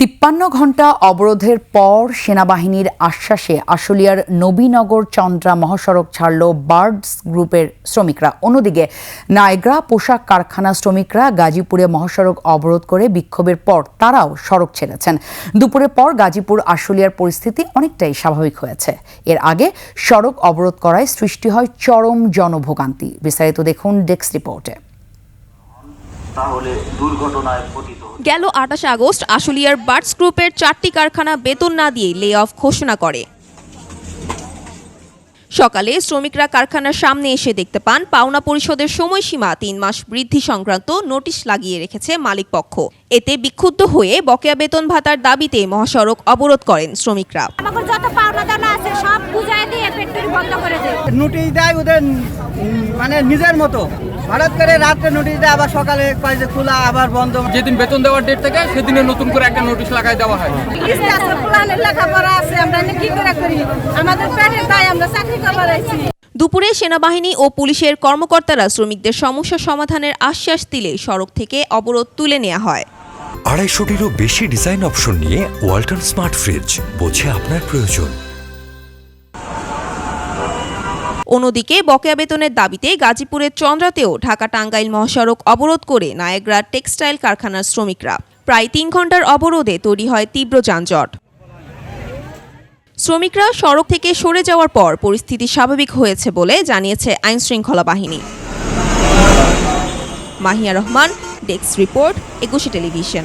তিপ্পান্ন ঘণ্টা অবরোধের পর সেনাবাহিনীর আশ্বাসে আশুলিয়ার নবীনগর চন্দ্রা মহাসড়ক ছাড়ল বার্ডস গ্রুপের শ্রমিকরা। অন্যদিকে নায়গ্রা পোশাক কারখানা শ্রমিকরা গাজীপুরে মহাসড়ক অবরোধ করে বিক্ষোভের পর তারাও সড়ক ছেড়েছেন। দুপুরের পর গাজীপুর আশুলিয়ার পরিস্থিতি অনেকটাই স্বাভাবিক হয়েছে। এর আগে সড়ক অবরোধ করায় সৃষ্টি হয় চরম জনভোগান্তি। বিস্তারিত দেখুন ডেস্ক রিপোর্টে। তাহলে দুর্ঘটনায় পতিত গেল আঠাশ আগস্ট আশুলিয়ার বার্ডস গ্রুপের চারটি কারখানা বেতন না দিয়ে লে অফ ঘোষণা করে। সকালে শ্রমিকরা কারখানার সামনে এসে দেখতে পান পাওনা পরিশোধের সময়সীমা তিন মাস বৃদ্ধি সংক্রান্ত নোটিশ লাগিয়ে রেখেছে মালিকপক্ষ। এতে বিক্ষুব্ধ হয়ে বকেয়া বেতন ভাতার দাবিতে মহাসড়ক অবরোধ করেন শ্রমিকরা। যত পাওনা দানা আছে সব বুঝাই দিয়ে বন্ধ করে দেয়। নোটিশ দেয় ওদের মানে নিজের মতো। হঠাৎ করে রাত্রে নোটিশ দেয় আবার সকালে কয় যে খোলা আবার বন্ধ। যেদিন বেতন দেওয়ার ডেট থেকে সেদিনে নতুন করে একটা নোটিশ লাগাই দেওয়া হয়। কিস্তি আছে প্লানের লেখাপড়া আছে আমরা কি করে করি? আমাদের পেটের দায় আমরা চাকরি করবার আইছি। দুপুরে সেনাবাহিনী ও পুলিশের কর্মকর্তারা শ্রমিকদের সমস্যা সমাধানের আশ্বাস দিলে সড়ক থেকে অবরোধ তুলে নেওয়া হয়। আড়াইশোটিরও বেশি ডিজাইন অপশন নিয়ে ওয়ালটন স্মার্ট ফ্রিজ বোঝে আপনার প্রয়োজন। অন্যদিকে বকেয়া বেতনের দাবিতে গাজীপুরের চন্দ্রাতেও ঢাকা টাঙ্গাইল মহাসড়ক অবরোধ করে নায়াগ্রা টেক্সটাইল কারখানার শ্রমিকরা। প্রায় তিন ঘণ্টার অবরোধে তৈরি হয় তীব্র যানজট। শ্রমিকরা সড়ক থেকে সরে যাওয়ার পর পরিস্থিতি স্বাভাবিক হয়েছে বলে জানিয়েছে আইনশৃঙ্খলা বাহিনী। Mahiya Rahman, desk report, Ekushey television.